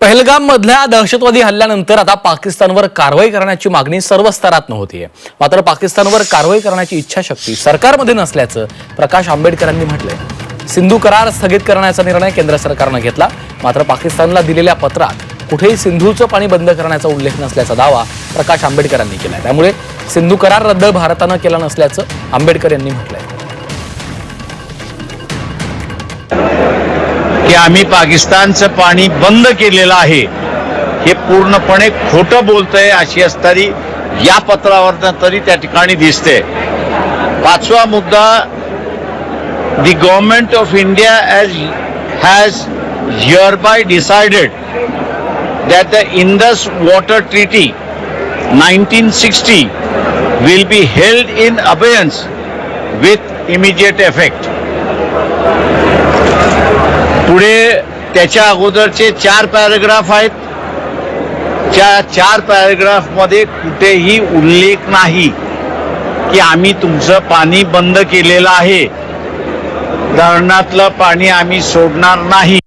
पहलगाम मधल्या दहशतवादी हल्ल्यानंतर आता पाकिस्तानवर कारवाई करण्याची मागणी सर्व स्तरात होतीये. मात्र पाकिस्तानवर कारवाई करण्याची इच्छाशक्ती सरकारमध्ये नसल्याचं प्रकाश आंबेडकरांनी म्हटलंय. सिंधू करार स्थगित करण्याचा निर्णय केंद्र सरकारनं घेतला. मात्र पाकिस्तानला दिलेल्या पत्रात कुठेही सिंधूचं पाणी बंद करण्याचा उल्लेख नसल्याचा दावा प्रकाश आंबेडकरांनी केलाय. त्यामुळे सिंधू करार रद्द भारतानं केला नसल्याचं आंबेडकर यांनी म्हटलंय. की आम्ही पाकिस्तानचं पाणी बंद केलेलं आहे हे पूर्णपणे खोटं बोलतंय अशी असणारी या पत्रावरनं तरी त्या ठिकाणी दिसते पाचवा मुद्दा the government of India as has hereby decided that the Indus Water Treaty 1960 will be held in abeyance with immediate effect. त्याच्या अगोदरचे चार पॅराग्राफ आहेत. त्या चार पॅरेग्राफमध्ये कुठेही उल्लेख नाही की आम्ही तुमचं पाणी बंद केलेलं आहे. धरणातलं पाणी आम्ही सोडणार नाही.